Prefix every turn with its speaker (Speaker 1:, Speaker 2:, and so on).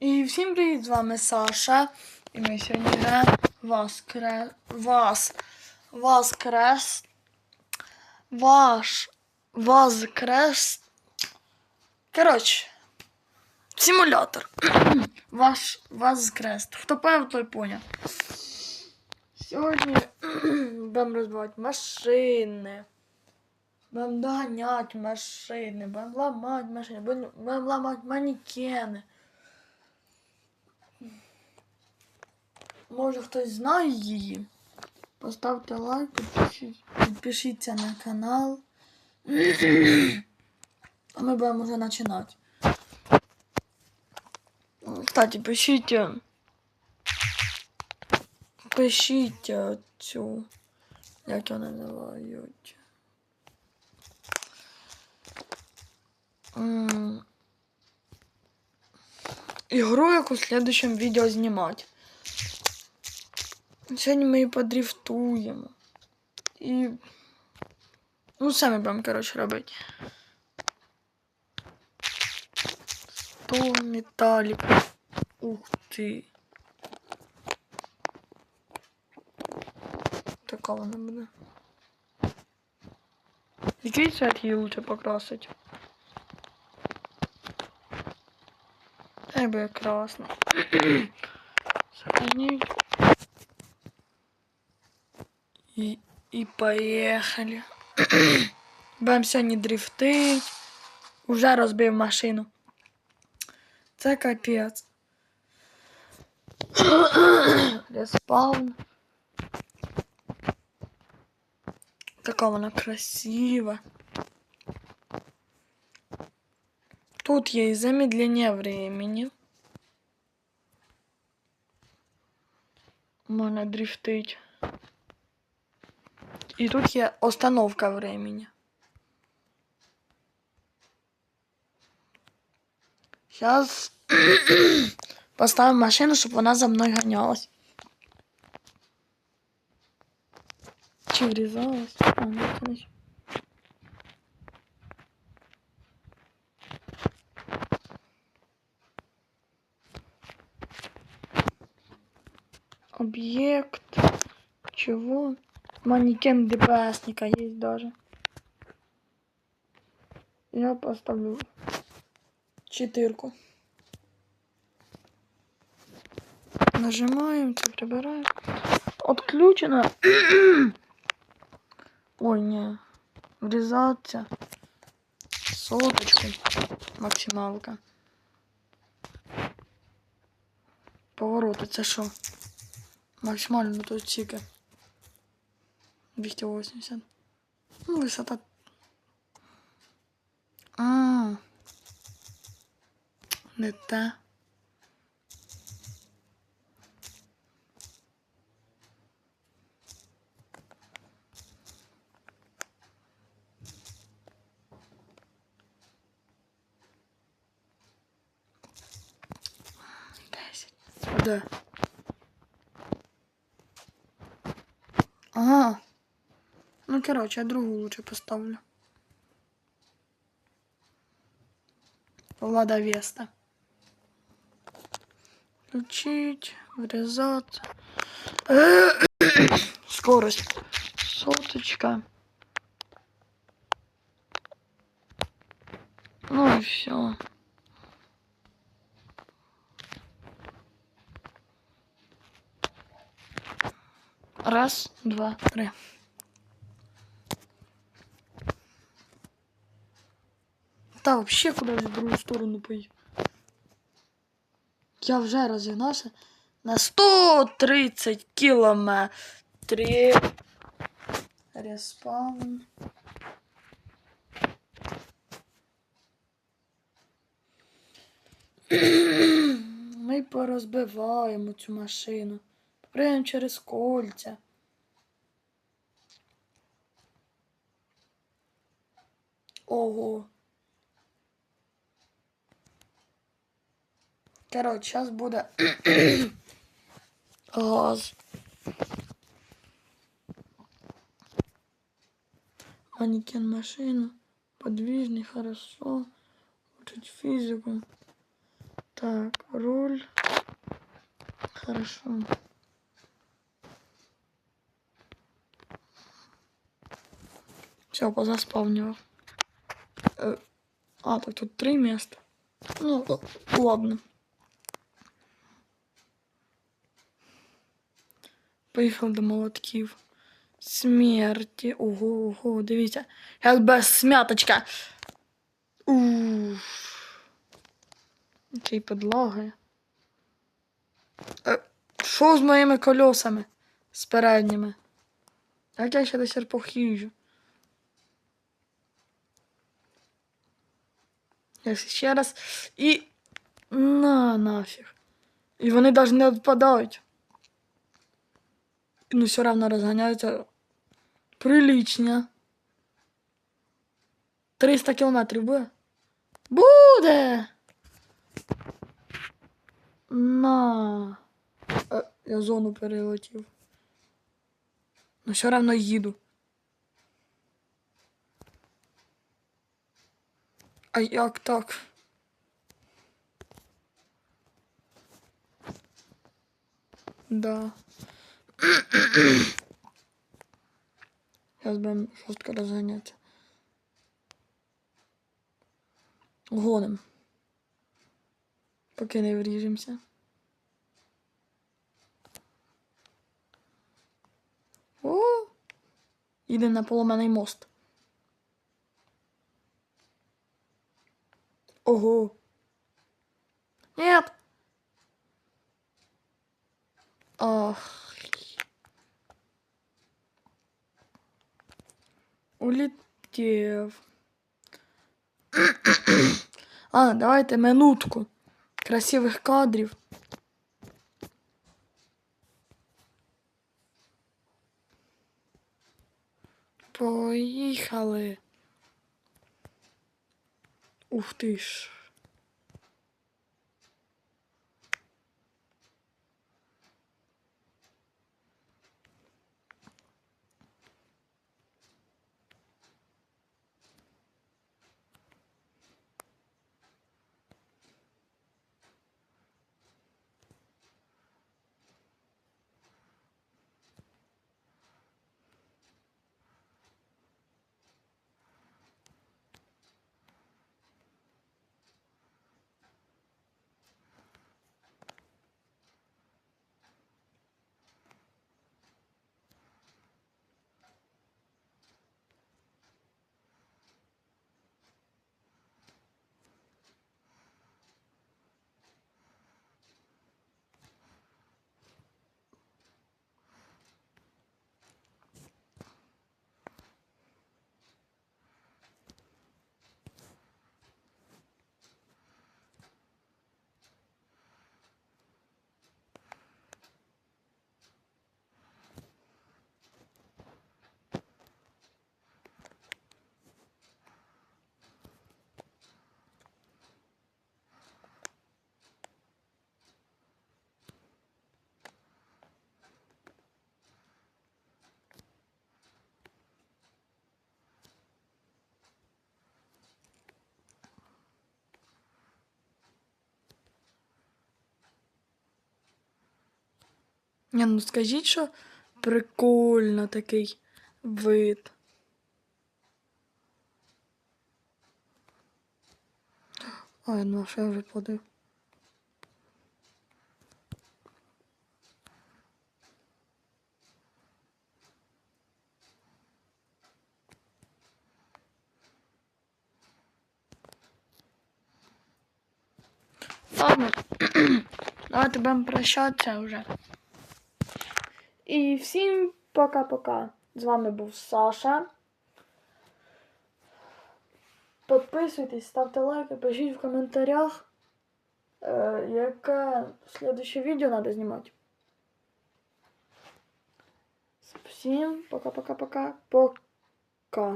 Speaker 1: І всім привіт, з вами Саша. І ми сьогодні граємо Воскрес... Вас... Воскрес... Ваш... Воскрес... Коротше, симулятор. Ваш Воскрес. Хто поняв, той поняв. Сьогодні будемо розбивати машини. Будемо доганяти машини, будемо ламати машини, будемо ламати манекени. Може хтось знає її? Поставте лайк, підпишіть, підпишіться на канал. А ми будемо вже починати. Кстати, пишіть. е, Пишіть е, цю. Як його називають? М, Ігру, яку в следующем відео знімати. Сьогодні ми її подрифтуємо. І. Ну, самі будемо, коротше, робити. Сто металік. Ух ти. Така вона буде. Який цвет її лучше покрасить? Хай буде красно. Сохранить. И, и поехали. Будемо сьогодні дрифтить. Уже розбив машину. Це капець. Респаун. Така вона красива. Тут є і замедлення времени. Можна дрифтить. І тут є остановка времени. Сейчас поставим машину, щоб вона за мною ганялась. Чи врізалась? А, ні, це не. Объект. Чего? Манекен ДПСника есть даже. Я поставлю четырку. Нажимаем, це прибираем. Отключено. Ой, не. Врізаться. Соточку. Максималка. Повороти, це що? Максимально тут тільки. 280. Ну, высота. А. Это. Да. А. -а. Ну, короче, я другу лучше поставлю. Влада Веста. Включить, врезаться. Скорость. Соточка. Ну и все. Раз, два, три. Та вообще куда в другу сторону поїхав. Я вже розігнався на 130 кілометрів. Респаун. Ми порозбиваємо цю машину. Поприємо через кольця. Ого. Короче, сейчас буде газ. Манекен машина. Подвижный, хорошо. Учить физику. Так, руль. Хорошо. Все, позаспавнивал. Э, а, так тут три места. Ну, ладно. Поїхав до молотків. Смерті. Ого, ого, дивіться. Як без смяточка. Уф. Чи підлоги. Е, Що з моїми колесами? З передніми? Як я ще до сих пор їжджу? Я ще раз і. На нафіг. І вони навіть не відпадають. Ну, все равно розганяються прилично. 300 кілометрів буде? Буде! На. Е, я зону перелетів. Ну, все равно їду. А як так? Да. Сейчас будем жестко разгонять. Гоним. Поки не вріжемося. О! Їде на поломаний мост. Ого. Нет. Ах. Улетів. а, давайте минутку. Красивих кадрів. Поїхали. Ух ти ж. Ні, ну скажіть, що прикольно такий вид. Ой, ну що я вже подив. Ладно, давайте будемо прощатися вже. І всім пока-пока. З вами був Саша. Підписуйтесь, ставте лайки, пишіть в коментарях, е, яке слідуще відео треба знімати. Всім пока-пока-пока. Пока.